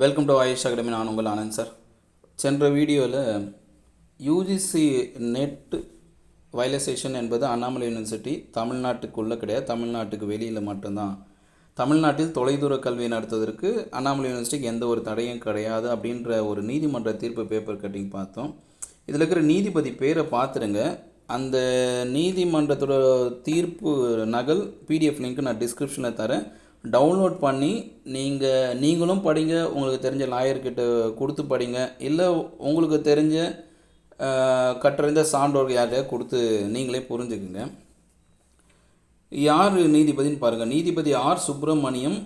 Welcome to AYUSH academy நான் உங்கள் Anand sir. சென்ற வீடியோவில் யூஜிசி நெட் வயலைசேஷன் என்பது அண்ணாமலை யூனிவர்சிட்டி தமிழ்நாட்டுக்குள்ளே கிடையாது. தமிழ்நாட்டுக்கு வெளியில் மட்டும்தான். தமிழ்நாட்டில் தொலைதூர கல்வி நடத்துவதற்கு அண்ணாமலை யூனிவர்சிட்டிக்கு எந்த ஒரு தடையும் கிடையாது அப்படின்ற ஒரு நீதிமன்ற தீர்ப்பு பேப்பர் கட்டிங் பார்த்தோம். இதில் இருக்கிற நீதிபதி பேரை பார்த்துருங்க அந்த நீதிமன்றத்தோட தீர்ப்பு நகல் பிடிஎஃப் லிங்க் நான் டிஸ்கிரிப்ஷனில் தரேன். டவுன்லோட் பண்ணி நீங்கள் நீங்களும் படிங்க உங்களுக்கு தெரிஞ்ச லாயர்கிட்ட கொடுத்து படிங்க. இல்லை உங்களுக்கு தெரிஞ்ச அஹ், கற்றறிந்த சான்றோர்கள் யார்கிட்ட கொடுத்து நீங்களே புரிஞ்சுக்குங்க. யார் நீதிபதின்னு பாருங்கள் நீதிபதி ஆர் சுப்பிரமணியம்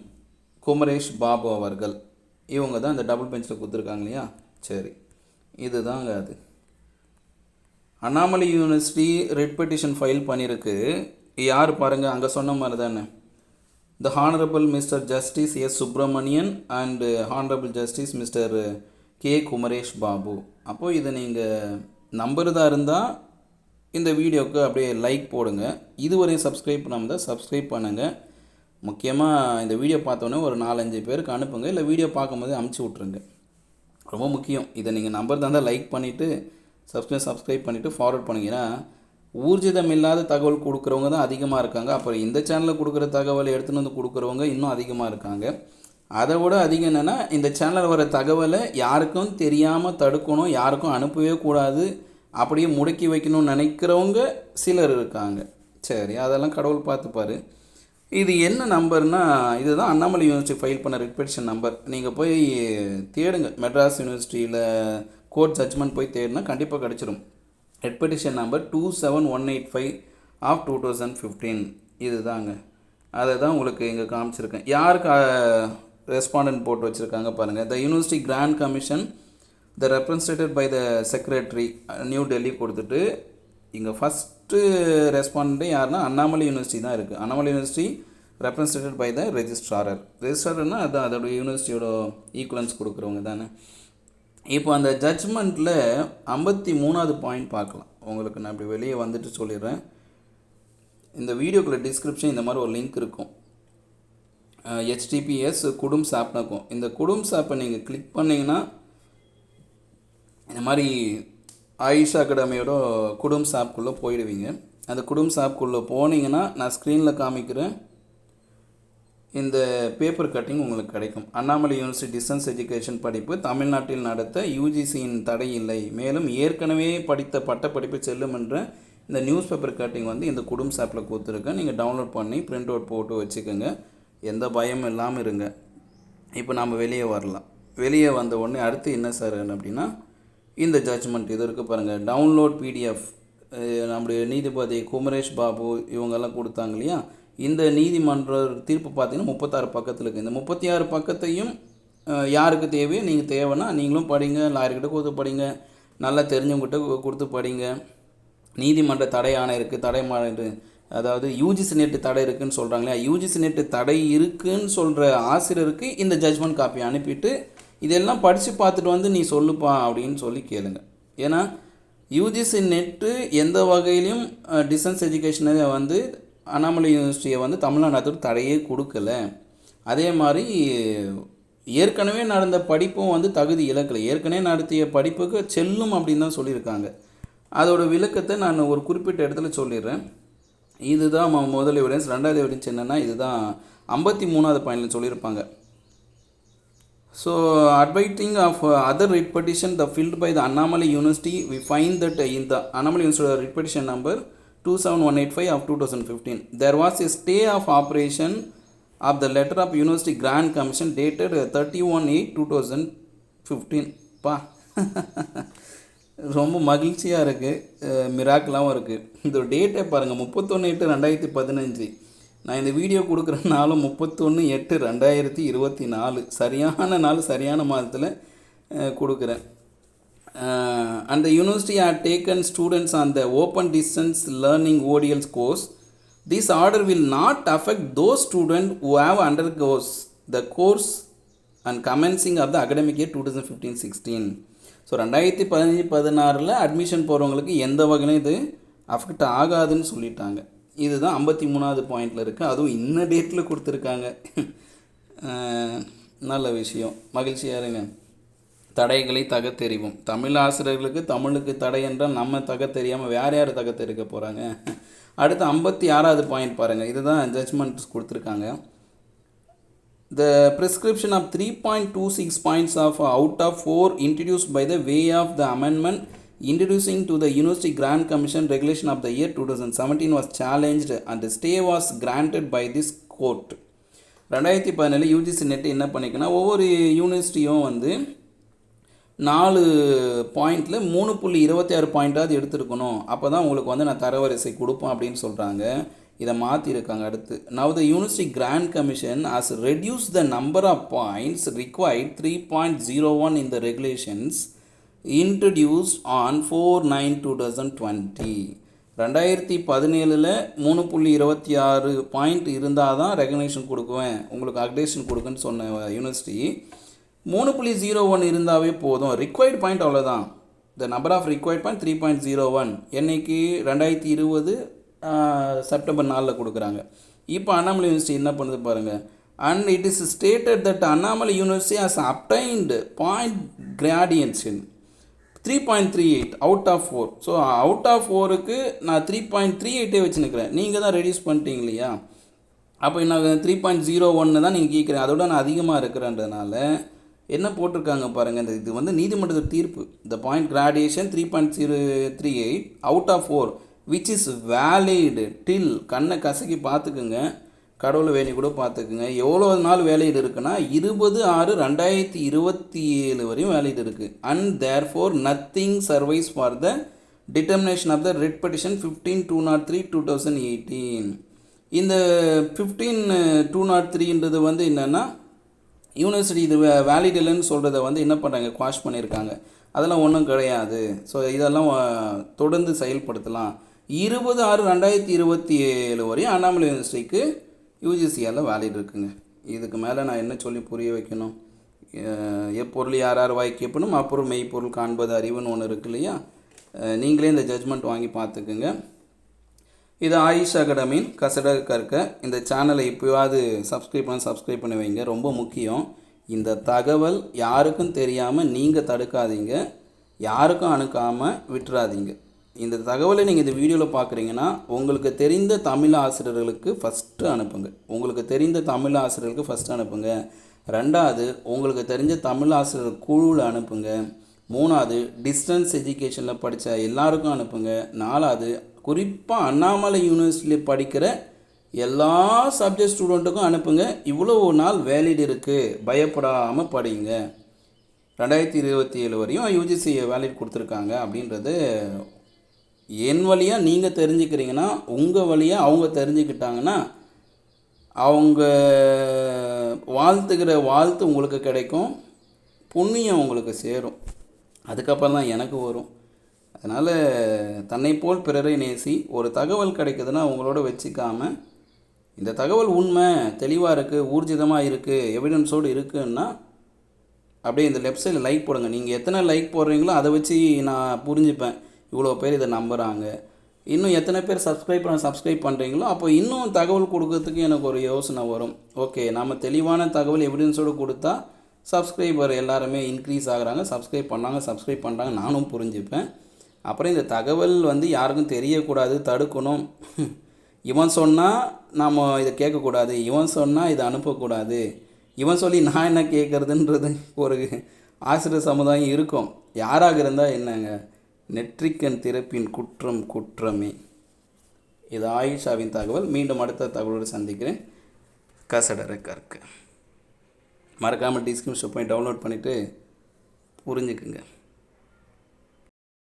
குமரேஷ் பாபு அவர்கள். இவங்க தான் இந்த டபுள் பெஞ்சில் கொடுத்துருக்காங்க இல்லையா? சரி. இதுதாங்க அது. Annamalai university writ petition file பண்ணியிருக்கு யார் பாருங்கள் அங்கே சொன்ன மாதிரி தானே the honourable mister justice S Subramanian and honourable justice mister K Kumaresh Babu அப்போது இதை நீங்கள் நம்புறதா இருந்தால் இந்த வீடியோவுக்கு அப்படியே லைக் போடுங்க. இதுவரையும் சப்ஸ்கிரைப் பண்ணாமல் தான் சப்ஸ்கிரைப் பண்ணுங்கள் முக்கியமாக இந்த வீடியோ பார்த்தோன்னே ஒரு நாலஞ்சு பேருக்கு அனுப்புங்க. இல்லை வீடியோ பார்க்கும்போது அமுச்சு விட்ருங்க ரொம்ப முக்கியம். இதை நீங்கள் நம்பர் தான் லைக் பண்ணிவிட்டு சப்ஸ்கிரைப் சப்ஸ்கிரைப் பண்ணிவிட்டு ஃபார்வர்ட் பண்ணிங்கன்னா ஊர்ஜிதம் இல்லாத தகவல் கொடுக்குறவங்க தான் அதிகமாக இருக்காங்க. அப்புறம் இந்த சேனலில் கொடுக்குற தகவலை எடுத்துகிட்டு வந்து கொடுக்குறவங்க இன்னும் அதிகமாக இருக்காங்க. அதை விட அதிகம் என்னென்னா இந்த சேனலில் வர தகவலை யாருக்கும் தெரியாமல் தடுக்கணும் யாருக்கும் அனுப்பவே கூடாது அப்படியே முடக்கி வைக்கணும்னு நினைக்கிறவங்க சிலர் இருக்காங்க. சரி அதெல்லாம் கடவுள் பார்த்துப்பாரு இது என்ன நம்பர்னா இதுதான் அண்ணாமலை யூனிவர்சிட்டி ஃபைல் பண்ண ரிப்பெட்டிஷன் நம்பர் நீங்கள் போய் தேடுங்க. மெட்ராஸ் யூனிவர்சிட்டியில் கோர்ட் ஜட்ஜ்மெண்ட் போய் தேடினா கண்டிப்பாக கிடச்சிரும். Writ petition number two seven one eight five of two thousand fifteen இதுதாங்க. அதை தான் உங்களுக்கு இங்கே காமிச்சிருக்கேன். யாருக்கு ரெஸ்பாண்டன்ட் போட்டு வச்சுருக்காங்க பாருங்கள் the university grant commission the represented by the secretary New Delhi கொடுத்துட்டு இங்கே ஃபஸ்ட்டு ரெஸ்பாண்டே யாருன்னா அண்ணாமலை யூனிவர்சிட்டி தான் இருக்குது Annamalai university represented by the registrar ரெஜிஸ்ட்ராரர்னால் அதுதான் அதோடய யூனிவர்சிட்டியோட ஈக்குவலன்ஸ் கொடுக்குறவங்க தானே. இப்போ அந்த ஜட்ஜ்மெண்ட்டில் ஐம்பத்தி மூணாவது பாயிண்ட் பார்க்கலாம். உங்களுக்கு நான் இப்படி வெளியே வந்துட்டு சொல்லிடுறேன். இந்த வீடியோக்குள்ள டிஸ்கிரிப்ஷன் இந்த மாதிரி ஒரு லிங்க் இருக்கும். ஹெச்டிபிஎஸ் குடும்ஸ் ஆப்னு இருக்கும் இந்த குடும்ஸ் ஆப்பை நீங்கள் கிளிக் பண்ணிங்கன்னா இந்த மாதிரி ஆயிஷா அகாடமியோட குடும்ஸ் ஆப்குள்ளே போயிடுவீங்க. அந்த குடும்ஸ் ஆப்குள்ளே போனீங்கன்னா நான் ஸ்க்ரீனில் காமிக்கிறேன். இந்த பேப்பர் கட்டிங் உங்களுக்கு கிடைக்கும். அண்ணாமலை யூனிவர்சிட்டி டிஸ்டன்ஸ் எஜுகேஷன் படிப்பு தமிழ்நாட்டில் நடத்த யூஜிசியின் தடை இல்லை. மேலும் ஏற்கனவே படித்த பட்டப்படிப்பு செல்லும் என்ற இந்த நியூஸ் பேப்பர் கட்டிங் வந்து இந்த குடும்ப ஆப்பில் கொடுத்துருக்கேன் நீங்கள் டவுன்லோட் பண்ணி பிரிண்ட் அவுட் போட்டு வச்சுக்கோங்க. எந்த பயமும் இல்லாமல் இருங்க. இப்போ நாம் வெளியே வரலாம். வெளியே வந்த உடனே அடுத்து என்ன சார் அப்படின்னா இந்த ஜட்ஜ்மெண்ட் இது இருக்குது பாருங்கள் டவுன்லோட் பிடிஎஃப் நம்முடைய நீதிபதி குமரேஷ் பாபு இவங்கெல்லாம் கொடுத்தாங்க இல்லையா? இந்த நீதிமன்ற தீர்ப்பு பார்த்தீங்கன்னா முப்பத்தாறு பக்கத்தில் இருக்குது இந்த முப்பத்தி ஆறு பக்கத்தையும் யாருக்கு தேவையோ நீங்கள் தேவைன்னா நீங்களும் படிங்க லாயர்கிட்ட கொடுத்து படிங்க நல்லா தெரிஞ்சவங்ககிட்ட கொடுத்து படிங்க. நீதிமன்ற தடை ஆணை இருக்குது தடை மா- அதாவது யூஜிசி நெட்டு தடை இருக்குதுன்னு சொல்கிறாங்களே யூஜிசி நெட்டு தடை இருக்குன்னு சொல்கிற ஆசிரியருக்கு இந்த ஜட்ஜ்மெண்ட் காப்பி அனுப்பிட்டு இதெல்லாம் படித்து பார்த்துட்டு வந்து நீ சொல்லுப்பா அப்படின்னு சொல்லி கேளுங்க. ஏன்னா யூஜிசி நெட்டு எந்த வகையிலையும் டிஸ்டன்ஸ் எஜுகேஷனை வந்து அண்ணாமலை யூனிவர்சிட்டியை வந்து தமிழ்நாடு தடையே கொடுக்கல. அதே மாதிரி ஏற்கனவே நடந்த படிப்பும் வந்து தகுதி இழக்கலை. ஏற்கனவே நடத்திய படிப்புக்கு செல்லும் அப்படின்னு தான் சொல்லியிருக்காங்க. அதோட விளக்கத்தை நான் ஒரு குறிப்பிட்ட இடத்துல சொல்லிடுறேன். இதுதான் முதல் எவிடன்ஸ் ரெண்டாவது எவிடன்ஸ் என்னென்னா இதுதான் ஐம்பத்தி மூணாவது பாயிண்டில் சொல்லியிருப்பாங்க. So அட்வைட்டிங் of other writ petition the filed by the Annamalai university we find that in the Annamalai யூனிவர்சிட்டியோட writ petition number two seven one eight five of two thousand fifteen there was a stay of operation of the letter of university grant commission dated thirty one eight two thousand fifteen பா ரொம்ப மகிழ்ச்சியாக இருக்குது மிராக்கலாகவும் uh, இருக்குது இந்த டேட்டை பாருங்கள் முப்பத்தொன்று எட்டு ரெண்டாயிரத்தி பதினஞ்சு. நான் இந்த வீடியோ கொடுக்குற நாளும் முப்பத்தொன்று எட்டு ரெண்டாயிரத்தி இருபத்தி நாலு. சரியான நாள் சரியான மாதத்தில் uh, கொடுக்குறேன். And university are taken students on the open distance learning ODLs course this order will not affect those student have under course the course and commencing of the academic year two thousand fifteen sixteen so ரெண்டாயிரத்தி பதினஞ்சு பதினாறில் admission போகிறவங்களுக்கு எந்த வகையிலும் இது affect ஆகாதுன்னு சொல்லிட்டாங்க. இதுதான் ஐம்பத்தி மூணாவது பாயிண்டில் இருக்குது அதுவும் இன்ன டேட்டில் கொடுத்துருக்காங்க. நல்ல விஷயம். மகிழ்ச்சியாக இருங்க. தடைகளை தகர்த்தெறிவோம் தமிழ் ஆசிரியர்களுக்கு தமிழுக்கு தடை என்றால் நம்ம தகர்த்தெறியாமல் வேறு யார் தகர்த்தெறிக்க போகிறாங்க அடுத்து ஐம்பத்தி ஆறாவது பாயிண்ட் பாருங்கள் இதுதான் ஜட்ஜ்மெண்ட்ஸ் கொடுத்துருக்காங்க the prescription of three point two six points of out of four introduce by the way of the amendment introducing to the university grant commission regulation of the year two thousand seventeen was challenge and stay was granted by this court ரெண்டாயிரத்தி பதினேழு UGC net என்ன பண்ணிக்கன்னா ஒவ்வொரு யூனிவர்சிட்டியும் வந்து நாலு பாயிண்டில் மூணு புள்ளி இருபத்தி ஆறு பாயிண்ட்டாவது எடுத்துருக்கணும். அப்போ தான் உங்களுக்கு வந்து நான் தரவரிசை கொடுப்பேன் அப்படின்னு சொல்கிறாங்க இதை மாற்றிருக்காங்க அடுத்து. Now the university grant commission as reduce the number of points required three point zero one in the regulations introduce on four nine two thousand twenty ரெண்டாயிரத்தி பதினேழில் மூணு புள்ளி இருபத்தி ஆறு பாயிண்ட் இருந்தால் தான் ரெகனேஷன் கொடுக்குவேன். உங்களுக்கு அக்டேஷன் கொடுக்குன்னு சொன்ன யூனிவர்சிட்டி மூணு புள்ளி ஜீரோ ஒன் இருந்தாவே போதும். ரிக்வயர்ட் பாயிண்ட் அவ்வளோதான் the number of required point three point zero one என்னைக்கு? ரெண்டாயிரத்தி இருபது செப்டம்பர் நாலில் கொடுக்குறாங்க. இப்போ அண்ணாமலை யூனிவர்சிட்டி என்ன பண்ணுது பாருங்கள் and it is stated that Annamalai university has obtained point gradation three point three eight out of four so out of ஃபோருக்கு நான் த்ரீ பாயிண்ட் த்ரீ எயிட்டே வச்சுருக்கிறேன் நீங்கள் தான் ரெடியூஸ் பண்ணிட்டீங்க இல்லையா? அப்போ நான் த்ரீ பாயிண்ட் ஜீரோ ஒன்று தான் நீங்கள் கேட்குறேன் அதோட நான் அதிகமாக இருக்கிறேன்றதுனால என்ன போட்டிருக்காங்க பாருங்கள் இந்த இது வந்து நீதிமன்றத்தில் தீர்ப்பு. The point graduation three point zero three eight out of four which is valid till கண்ணை கசக்கி பார்த்துக்குங்க. கடவுளை வேணி கூட பார்த்துக்குங்க. எவ்வளோ நாள் வேலிடு இருக்குன்னா இருபது ஆறு ரெண்டாயிரத்தி இருபத்தி ஏழு வரையும் வேலிடு இருக்குது and therefore nothing survives for the determination of the writ petition fifteen two nought three two thousand eighteen இந்த ஃபிஃப்டீன் டூ நாட் த்ரீன்றது வந்து என்னென்னா யூனிவர்சிட்டி இது வேலிட் இல்லைன்னு சொல்கிறத வந்து என்ன பண்ணுறாங்க குவாஷ் பண்ணியிருக்காங்க. அதெல்லாம் ஒன்றும் கிடையாது. ஸோ இதெல்லாம் தொடர்ந்து செயல்படுத்தலாம். இருபது ஆறு ரெண்டாயிரத்தி இருபத்தி ஏழு வரையும் அண்ணாமலை யூனிவர்சிட்டிக்கு யூஜிசியால் வேலிட் இருக்குங்க. இதுக்கு மேலே நான் என்ன சொல்லி புரிய வைக்கணும்? எப்பொருள் யார் யார் வாய் கேட்பணும்? அப்புறம் மெய்ப்பொருள் காண்பது அறிவுன்னு ஒன்று இருக்கு இல்லையா? நீங்களே இந்த ஜட்ஜ்மெண்ட் வாங்கி பார்த்துக்குங்க. இது ஆயுஷ் அகாடமின் கசட கற்க. இந்த சேனலை இப்போவாது சப்ஸ்கிரைப் பண்ண சப்ஸ்கிரைப் பண்ணி வைங்க. ரொம்ப முக்கியம். இந்த தகவல் யாருக்கும் தெரியாமல் நீங்கள் தடுக்காதீங்க. யாருக்கும் அணுக்காமல் விட்டுறாதீங்க. இந்த தகவலை நீங்கள் இந்த வீடியோவில் பார்க்குறீங்கன்னா உங்களுக்கு தெரிந்த தமிழ் ஆசிரியர்களுக்கு ஃபஸ்ட்டு அனுப்புங்க. உங்களுக்கு தெரிந்த தமிழ் ஆசிரியர்களுக்கு ஃபஸ்ட்டு அனுப்புங்க. ரெண்டாவது உங்களுக்கு தெரிஞ்ச தமிழ் ஆசிரியர் குழுவில் அனுப்புங்க. மூணாவது டிஸ்டன்ஸ் எஜுகேஷனில் படித்த எல்லாருக்கும் அனுப்புங்க. நாலாவது குறிப்பாக அண்ணாமலை யூனிவர்சிட்டியில் படிக்கிற எல்லா சப்ஜெக்ட் ஸ்டூடெண்ட்டுக்கும் அனுப்புங்க. இவ்வளோ நாள் வேலிட் இருக்குது பயப்படாமல் படிங்க. ரெண்டாயிரத்தி இருபத்தி ஏழு வரையும் யூஜிசி வேலிட் கொடுத்துருக்காங்க அப்படின்றது என் வழியாக நீங்கள் தெரிஞ்சுக்கிறீங்கன்னா உங்கள் வழியாக அவங்க தெரிஞ்சுக்கிட்டாங்கன்னா அவங்க வாழ்த்துக்கிற வாழ்த்து உங்களுக்கு கிடைக்கும். புண்ணியம் உங்களுக்கு சேரும். அதுக்கப்புறம் தான் எனக்கு வரும். அதனால் தன்னை போல் பிறரை நேசி ஒரு தகவல் கிடைக்குதுன்னா உங்களோட வச்சுக்காம இந்த தகவல் உண்மை தெளிவாக இருக்குது ஊர்ஜிதமாக இருக்குது எவிடன்ஸோடு இருக்குன்னா அப்படியே இந்த லெஃப்ட் சைடில் லைக் போடுங்க. நீங்கள் எத்தனை லைக் போடுறீங்களோ அதை வச்சு நான் புரிஞ்சுப்பேன். இவ்வளோ பேர் இதை நம்புகிறாங்க இன்னும் எத்தனை பேர் சப்ஸ்கிரைப் பண்ண சப்ஸ்கிரைப் பண்ணுறீங்களோ அப்போ இன்னும் தகவல் கொடுக்கறதுக்கு எனக்கு ஒரு யோசனை வரும். ஓகே நம்ம தெளிவான தகவல் எவிடன்ஸோடு கொடுத்தா சப்ஸ்கிரைபர் எல்லாருமே இன்க்ரீஸ் ஆகுறாங்க. சப்ஸ்கிரைப் பண்ணாங்க சப்ஸ்கிரைப் பண்ணுறாங்க நானும் புரிஞ்சுப்பேன். அப்புறம் இந்த தகவல் வந்து யாருக்கும் தெரியக்கூடாது தடுக்கணும். இவன் சொன்னால் நாம் இதை கேட்கக்கூடாது. இவன் சொன்னால் இதை அனுப்பக்கூடாது. இவன் சொல்லி நான் என்ன கேட்குறதுன்றது ஒரு ஆசிரியர் சமுதாயம் இருக்கும். யாராக இருந்தால் என்னங்க? நெற்றிக்கன் திறப்பின் குற்றம் குற்றமே. இது ஆயிஷாவின் தகவல். மீண்டும் அடுத்த தகவலோடு சந்திக்கிறேன். கசடர கற்க. மறக்காமல் டிஸ்கிரிப்ஷன் போய் டவுன்லோட் பண்ணிவிட்டு புரிஞ்சுக்குங்க.